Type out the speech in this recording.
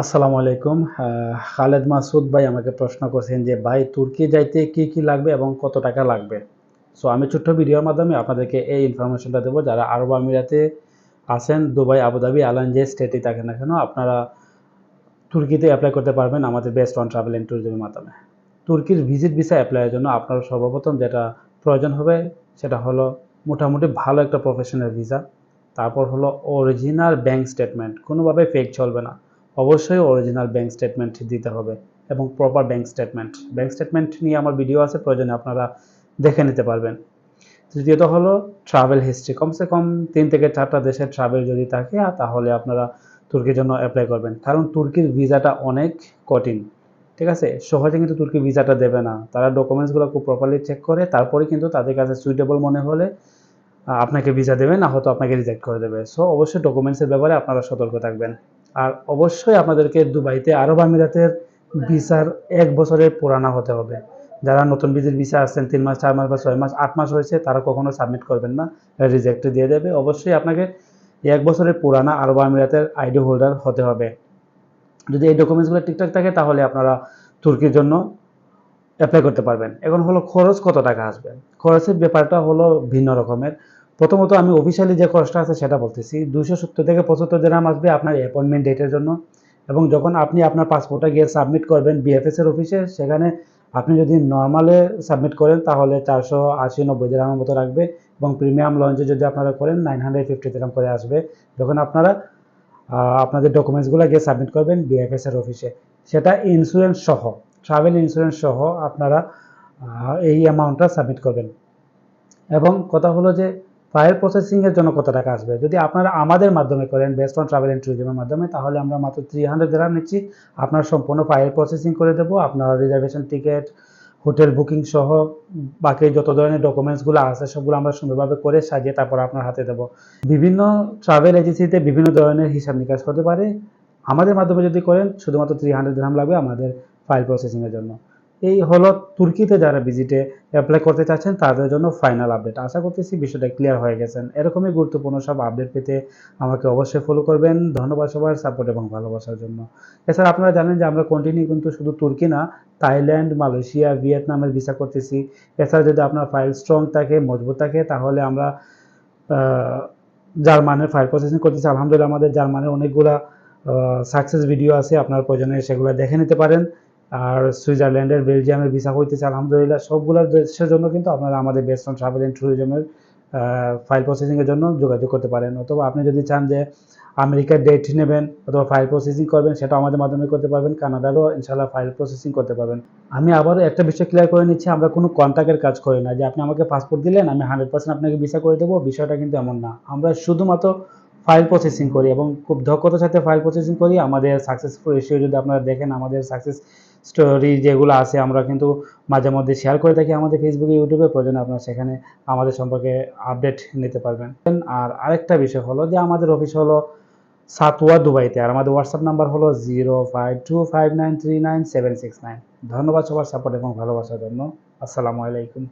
আসসালামু আলাইকুম। খালেদ মাসুদ ভাই আমাকে প্রশ্ন করছেন যে, ভাই, তুর্কি যাইতে কি কি লাগবে এবং কত টাকা লাগবে? সো আমি ছোট্ট ভিডিওর মাধ্যমে আপনাদেরকে এই ইনফরমেশনটা দেবো। যারা আরব আমিরাতে আছেন, দুবাই আবুধাবি আলান যে স্টেটে থাকেন না কেন, আপনারা তুর্কিতে অ্যাপ্লাই করতে পারবেন আমাদের বেস্ট অন ট্রাভেল অ্যান্ড ট্যুরিজমের মাধ্যমে। তুর্কির ভিজিট ভিসা অ্যাপ্লাইয়ের জন্য আপনার সর্বপ্রথম যেটা প্রয়োজন হবে, সেটা হলো মোটামুটি ভালো একটা প্রফেশনাল ভিসা তারপর হলো অরিজিনাল ব্যাংক স্টেটমেন্ট কোনোভাবে ফেক চলবে না। অবশ্যই অরিজিনাল ব্যাংক স্টেটমেন্ট দিতে হবে এবং proper bank statement bank statement নিয়ে আমার ভিডিও আছে, প্রয়োজনে আপনারা দেখে নিতে পারবেন। তৃতীয়ত হলো ট্রাভেল হিস্ট্রি কমসে কম তিন থেকে চারটা দেশের ট্রাভেল যদি থাকে, তাহলে আপনারা তুর্কির জন্য অ্যাপ্লাই করবেন। কারণ তুর্কির ভিসাটা অনেক কঠিন, ঠিক আছে? সহজে কিন্তু তুর্কি ভিসাটা দেবে না। তারা ডকুমেন্টসগুলো খুব প্রপারলি চেক করে, তারপরে কিন্তু তাদের কাছে সুইটেবল মনে হলে আপনাকে ভিসা দেবে, না হয়তো আপনাকে রিজেক্ট করে দেবে। সো অবশ্যই ডকুমেন্টসের ব্যাপারে আপনারা সতর্ক থাকবেন। আর অবশ্যই আপনাদেরকে দুবাইতে আরব আমিরাতের ভিসার এক বছরের পুরানা হতে হবে। যারা নতুন ভিজিট ভিসা আসছেন, তিন মাস, চার মাস বা ছয় মাস, আট মাস হয়েছে, তারা কখনো সাবমিট করবেন না, রিজেক্ট দিয়ে দেবে। অবশ্যই আপনাকে এক বছরের পুরানা আরব আমিরাতের আইডি হোল্ডার হতে হবে। যদি এই ডকুমেন্টসগুলো ঠিকঠাক থাকে, তাহলে আপনারা তুর্কির জন্য অ্যাপ্লাই করতে পারবেন। এখন হলো খরচ কত টাকা আসবে? খরচের ব্যাপারটা হলো ভিন্ন রকমের। প্রথমত আমি অফিসিয়ালি যে খরচটা আছে সেটা বলতেছি। দুশো সত্তর থেকে পঁচাত্তর দিরাম আসবে আপনার অ্যাপয়েন্টমেন্ট ডেটের জন্য এবং যখন আপনি আপনার পাসপোর্টটা গিয়ে সাবমিট করবেন বিএফএস এর অফিসে সেখানে আপনি যদি নর্মালে সাবমিট করেন তাহলে চারশো আশি নব্বই দিরামের মতো রাখবে এবং প্রিমিয়াম লঞ্চে যদি আপনারা করেন নাইন হান্ড্রেড ফিফটি দিরাম করে আসবে। যখন আপনারা আপনাদের ডকুমেন্টসগুলো গিয়ে সাবমিট করবেন বিএফএস এর অফিসে সেটা ইন্স্যুরেন্স সহ ট্রাভেল ইন্স্যুরেন্স সহ আপনারা এই অ্যামাউন্টটা সাবমিট করবেন। এবং কথা হলো যে ফাইল প্রসেসিংয়ের জন্য কত টাকা আসবে? যদি আপনারা আমাদের মাধ্যমে করেন বেস্ট অন ট্রাভেল অ্যান্ড ট্যুরিজমের মাধ্যমে, তাহলে আমরা মাত্র থ্রি হান্ড্রেড গ্রাম নিচ্ছি। আপনার সম্পূর্ণ ফাইল প্রসেসিং করে দেবো। আপনার রিজার্ভেশন টিকিট হোটেল বুকিং সহ, বাকি যত ধরনের ডকুমেন্টসগুলো আছে, সবগুলো আমরা সুন্দরভাবে করে সাজিয়ে তারপর আপনার হাতে দেবো। বিভিন্ন ট্রাভেল এজেন্সিতে বিভিন্ন ধরনের হিসাব নিকাশ হতে পারে। আমাদের মাধ্যমে যদি করেন, শুধুমাত্র থ্রি হান্ড্রেড গ্রাম লাগবে আমাদের ফাইল প্রসেসিংয়ের জন্য। এই হলো তুর্কিতে যারা ভিজিটে অ্যাপ্লাই করতে চাচ্ছেন, তাদের জন্য ফাইনাল আপডেট আশা করতেছি বিষয়টা ক্লিয়ার হয়ে গেছেন এরকমই গুরুত্বপূর্ণ সব আপডেট পেতে আমাকে অবশ্যই ফলো করবেন। ধন্যবাদ সবার সাপোর্ট এবং ভালোবাসার জন্য। এছাড়া আপনারা জানেন যে আমরা কন্টিনিউ কিন্তু শুধু তুর্কি না, থাইল্যান্ড, মালয়েশিয়া, ভিয়েতনামের ভিসা করতেছি। এছাড়া যদি আপনার ফাইল স্ট্রং থাকে, মজবুত থাকে, তাহলে আমরা জার্মানের ফাইল প্রসেসিং করতেছি। আলহামদুলিল্লাহ আমাদের জার্মানের অনেকগুলা সাকসেস ভিডিও আছে, আপনার প্রয়োজনে সেগুলো দেখে নিতে পারেন। আর সুইজারল্যান্ডের, বেলজিয়ামের ভিসা হইতেছে আলহামদুলিল্লাহ সবগুলো দেশের জন্য কিন্তু আপনারা আমাদের বেস্ট অন ট্রাভেল অ্যান্ড ট্যুরিজমের ফাইল প্রসেসিংয়ের জন্য যোগাযোগ করতে পারেন। অথবা আপনি যদি চান যে আমেরিকার ডেট নেবেন অথবা ফাইল প্রসেসিং করবেন সেটা আমাদের মাধ্যমে করতে পারবেন। কানাডারও ইনশাল্লাহ ফাইল প্রসেসিং করতে পারবেন। আমি আবারও একটা বিষয় ক্লিয়ার করে নিচ্ছি, আমরা কোনো কন্ট্যাক্টের কাজ করি না। যে আপনি আমাকে পাসপোর্ট দিলেন, আমি হান্ড্রেড পার্সেন্ট আপনাকে ভিসা করে দেবো, বিষয়টা কিন্তু এমন না। আমরা শুধুমাত্র ফাইল প্রসেসিং করি এবং খুব দক্ষতার সাথে ফাইল প্রসেসিং করি। আমাদের সাকসেসফুল রেশিও যদি আপনারা দেখেন, আমাদের সাকসেস স্টোরি যেগুলো আছে, আমরা কিন্তু মাঝে মধ্যে শেয়ার করে থাকি আমাদের ফেসবুকে ইউটিউবে প্রয়োজনে আপনারা সেখানে আমাদের সম্পর্কে আপডেট নিতে পারবেন। আর আরেকটা বিষয় হলো যে, আমাদের অফিস হলো সাতওয়া দুবাইতে। আর আমাদের হোয়াটসঅ্যাপ নাম্বার হলো zero five two five nine three nine seven six nine ধন্যবাদ সবার সাপোর্ট এবং ভালোবাসার জন্য। আসসালামু আলাইকুম।